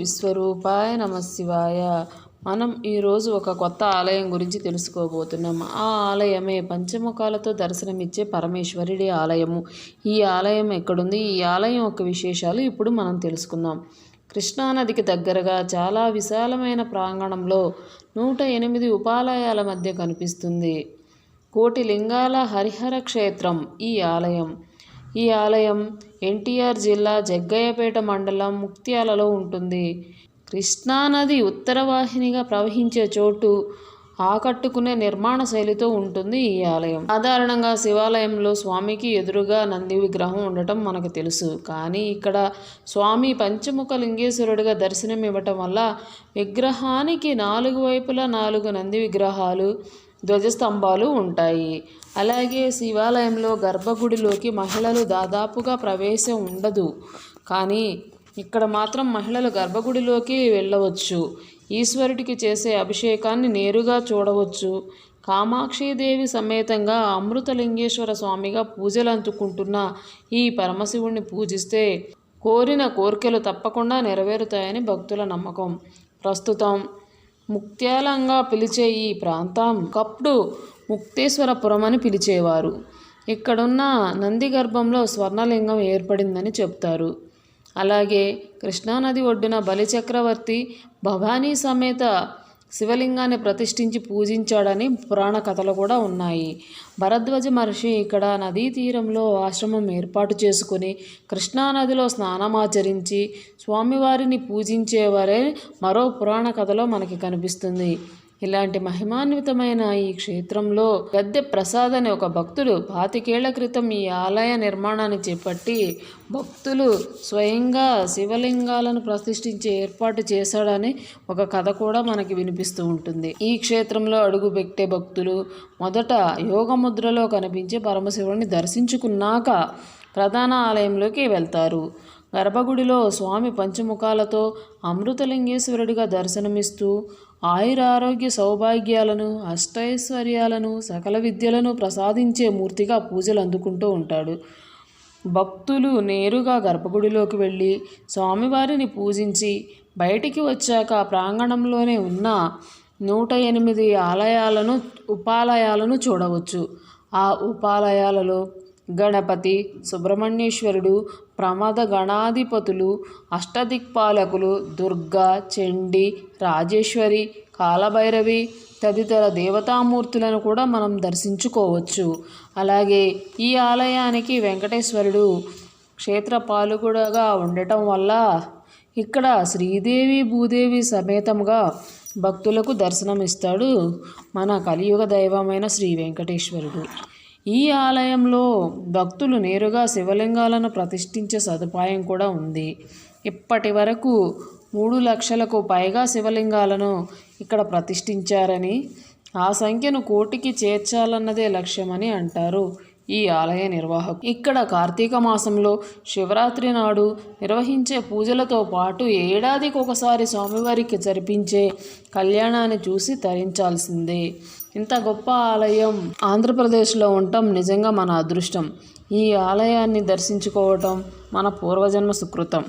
విశ్వరూపాయ నమ శివాయ. మనం ఈరోజు ఒక కొత్త ఆలయం గురించి తెలుసుకోబోతున్నాం. ఆ ఆలయమే పంచముఖాలతో దర్శనమిచ్చే పరమేశ్వరుడి ఆలయము. ఈ ఆలయం ఎక్కడుంది? ఈ ఆలయం యొక్క విశేషాలు ఇప్పుడు మనం తెలుసుకుందాం. కృష్ణానదికి దగ్గరగా చాలా విశాలమైన ప్రాంగణంలో నూట ఎనిమిది ఉపాలయాల మధ్య కనిపిస్తుంది. కోటి లింగాల హరిహర క్షేత్రం ఈ ఆలయం. ఈ ఆలయం ఎన్టీఆర్ జిల్లా జగ్గయ్యపేట మండలం ముక్త్యాలలో ఉంటుంది. కృష్ణానది ఉత్తరవాహినిగా ప్రవహించే చోటు ఆకట్టుకునే నిర్మాణ శైలితో ఉంటుంది ఈ ఆలయం. సాధారణంగా శివాలయంలో స్వామికి ఎదురుగా నంది విగ్రహం ఉండటం మనకు తెలుసు. కానీ ఇక్కడ స్వామి పంచముఖ లింగేశ్వరుడిగా దర్శనం ఇవ్వటం వల్ల విగ్రహానికి నాలుగు వైపులా నాలుగు నంది విగ్రహాలు ధ్వజస్తంభాలు ఉంటాయి. అలాగే శివాలయంలో గర్భగుడిలోకి మహిళలు దాదాపుగా ప్రవేశం ఉండదు. కానీ ఇక్కడ మాత్రం మహిళలు గర్భగుడిలోకి వెళ్ళవచ్చు. ఈశ్వరుడికి చేసే అభిషేకాన్ని నేరుగా చూడవచ్చు. కామాక్షిదేవి సమేతంగా అమృతలింగేశ్వర స్వామిగా పూజలు అందుకుంటున్న ఈ పరమశివుణ్ణి పూజిస్తే కోరిన కోరికలు తప్పకుండా నెరవేరుతాయని భక్తుల నమ్మకం. ప్రస్తుతం ముక్త్యాలంగా పిలిచే ఈ ప్రాంతం ఒకప్పుడు ముక్తేశ్వరపురం అని పిలిచేవారు. ఇక్కడున్న నంది గర్భంలో స్వర్ణలింగం ఏర్పడిందని చెప్తారు. అలాగే కృష్ణానది ఒడ్డున బలిచక్రవర్తి భవానీ సమేత శివలింగాన్ని ప్రతిష్ఠించి పూజించాడని పురాణ కథలు కూడా ఉన్నాయి. భరద్వాజ మహర్షి ఇక్కడ నదీ తీరంలో ఆశ్రమం ఏర్పాటు చేసుకుని కృష్ణానదిలో స్నానమాచరించి స్వామివారిని పూజించేవారే మరో పురాణ కథలో మనకి కనిపిస్తుంది. ఇలాంటి మహిమాన్వితమైన ఈ క్షేత్రంలో గద్దె ప్రసాద్ అనే ఒక భక్తుడు పాతికేళ్ళ క్రితం ఈ ఆలయ నిర్మాణాన్ని చేపట్టి భక్తులు స్వయంగా శివలింగాలను ప్రతిష్ఠించే ఏర్పాటు చేశాడని ఒక కథ కూడా మనకి వినిపిస్తూ ఉంటుంది. ఈ క్షేత్రంలో అడుగుపెట్టే భక్తులు మొదట యోగముద్రలో కనిపించే పరమశివుడిని దర్శించుకున్నాక ప్రధాన ఆలయంలోకి వెళ్తారు. గర్భగుడిలో స్వామి పంచముఖాలతో అమృతలింగేశ్వరుడిగా దర్శనమిస్తూ ఆయురారోగ్య సౌభాగ్యాలను అష్టైశ్వర్యాలను సకల విద్యలను ప్రసాదించే మూర్తిగా పూజలు అందుకుంటూ ఉంటాడు. భక్తులు నేరుగా గర్భగుడిలోకి వెళ్ళి స్వామివారిని పూజించి బయటికి వచ్చాక ప్రాంగణంలోనే ఉన్న నూట ఎనిమిది ఆలయాలను ఉపాలయాలను చూడవచ్చు. ఆ ఉపాలయాలలో గణపతి సుబ్రహ్మణ్యేశ్వరుడు ప్రమద గణాధిపతులు అష్టదిక్పాలకులు దుర్గా చండి రాజేశ్వరి కాలభైరవి తదితర దేవతామూర్తులను కూడా మనం దర్శించుకోవచ్చు. అలాగే ఈ ఆలయానికి వెంకటేశ్వరుడు క్షేత్రపాలకుడుగా ఉండటం వల్ల ఇక్కడ శ్రీదేవి భూదేవి సమేతంగా భక్తులకు దర్శనమిస్తాడు మన కలియుగ దైవమైన శ్రీ వెంకటేశ్వరుడు. ఈ ఆలయంలో భక్తులు నేరుగా శివలింగాలను ప్రతిష్ఠించే సదుపాయం కూడా ఉంది. ఇప్పటి వరకు మూడు లక్షలకు పైగా శివలింగాలను ఇక్కడ ప్రతిష్ఠించారని ఆ సంఖ్యను కోటికి చేర్చాలన్నదే లక్ష్యమని అంటారు ఈ ఆలయ నిర్వాహకు ఇక్కడ కార్తీక మాసంలో శివరాత్రి నాడు నిర్వహించే పూజలతో పాటు ఏడాదికి ఒకసారి స్వామివారికి జరిపించే కళ్యాణాన్ని చూసి తరించాల్సిందే. ఇంత గొప్ప ఆలయం ఆంధ్రప్రదేశ్లో ఉండటం నిజంగా మన అదృష్టం. ఈ ఆలయాన్ని దర్శించుకోవటం మన పూర్వజన్మ సుకృతం.